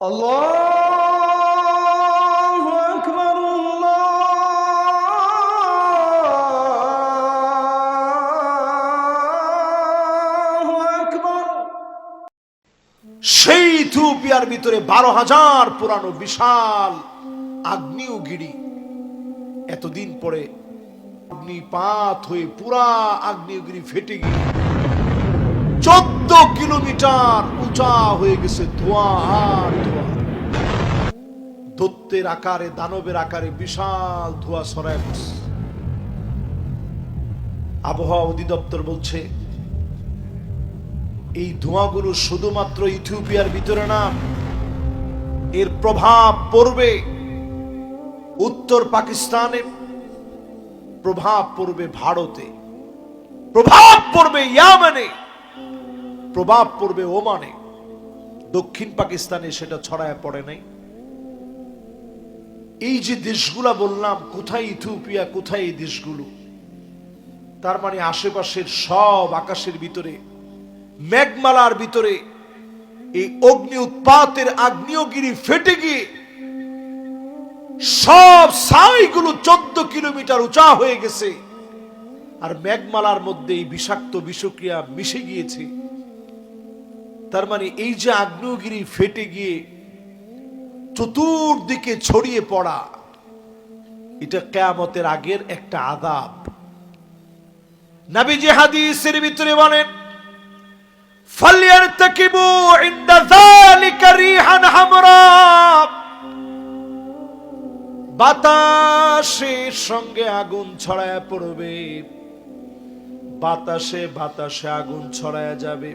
الله أكبر الله أكبر সেই ইথিওপিয়ার ভিতরে বারো হাজার পুরানো বিশাল আগ্নেয়গিরি এতদিন পরে অগ্নিপাত হয়ে পুরা আগ্নেয়গিরি ফেটে গিয়ে চোদ্দ কিলোমিটার উঁচা হয়ে গেছে ধোঁয়া, আর ধোঁয়া। দত্তের আকারে, দানবের আকারে বিশাল ধোঁয়া ছড়ায় পড়ছে আবহাওয়া অধিদপ্তর বলছে, এই ধোঁয়াগুলো শুধুমাত্র ইথিওপিয়ার ভিতরে না, এর প্রভাব পড়বে উত্তর পাকিস্তানে, প্রভাব পড়বে ভারতে, প্রভাব পড়বে ইয়ামানে। প্রভাব পড়বে ওমানে। দক্ষিণ পাকিস্তানে সেটা ছড়ায় পড়ে নাই। এই যে দেশগুলা বললাম, কোথায় ইথিওপিয়া, কোথায় এই দেশগুলো? তার মানে আশেপাশের সব আকাশের ভিতরে, মেঘমালার ভিতরে, এই অগ্নি উৎপাতের আগ্নেয়গিরি ফেটে গিয়ে সব ছাইগুলো চোদ্দ কিলোমিটার উঁচা হয়ে গেছে। আর মেঘমালার মধ্যে এই বিষাক্ত বিষক্রিয়া মিশে গিয়েছে। তার মানে এই যে আগ্নেয়গিরি ফেটে গিয়ে চতুর্দিকে ছড়িয়ে পড়া এটা কেয়ামতের আগের একটা আদাব নাবিজি হাদিসের ভিতরে বলেন فليرتكبوا عند ذلك ريحا حمراء বাতাসের সঙ্গে আগুন ছড়ায় পড়বে বাতাসে বাতাসে আগুন ছড়ায় যাবে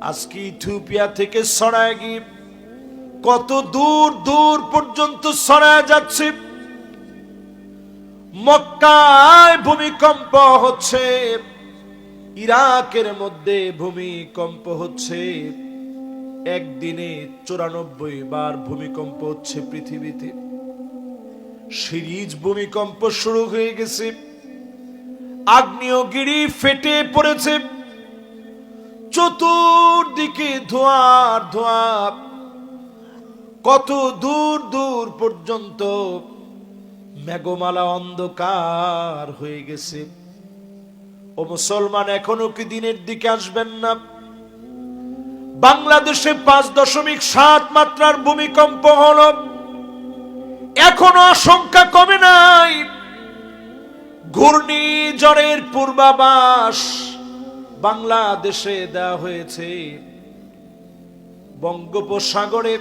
আজকে ইথিওপিয়া থেকে ছড়ায় গিয়ে কত দূর দূর পর্যন্ত ছড়ায় যাচ্ছে। মক্কায় ভূমিকম্প হচ্ছে, ইরাকের মধ্যে ভূমিকম্প হচ্ছে। একদিনে চুরানব্বই বার ভূমিকম্প হচ্ছে পৃথিবীতে। সিরিজ ভূমিকম্প শুরু হয়ে গেছে। আগ্নেয়গিরি ফেটে পড়েছে। চতুর্দিকে ধোঁয়ার ধোঁয়া, কত দূর দূর পর্যন্ত মেঘমালা অন্ধকার হয়ে গেছে। ও মুসলমান, এখনও কি দিনের দিকে আসবেন না? বাংলাদেশে পাঁচ দশমিক সাত মাত্রার ভূমিকম্প হল। এখনও আশঙ্কা কমে নাই। ঘূর্ণিঝড়ের পূর্বাভাস বাংলাদেশে দেওয়া হয়েছে। বঙ্গোপসাগরে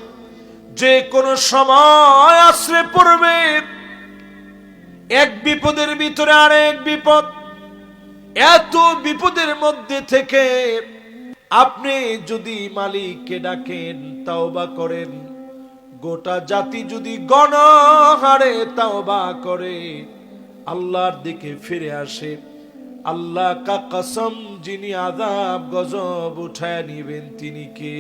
যে কোনো সময় আশ্রে পড়বে। এক বিপদের ভিতরে আরেক বিপদ। এত বিপদের মধ্যে থেকে আপনি যদি মালিককে ডাকেন, তাওবা করেন, গোটা জাতি যদি গণহারে তাওবা করে, আল্লাহর দিকে ফিরে আসে। আল্লাহ কা কসম যিনি আদাব গজব উঠায় নিবেন তিনি কে?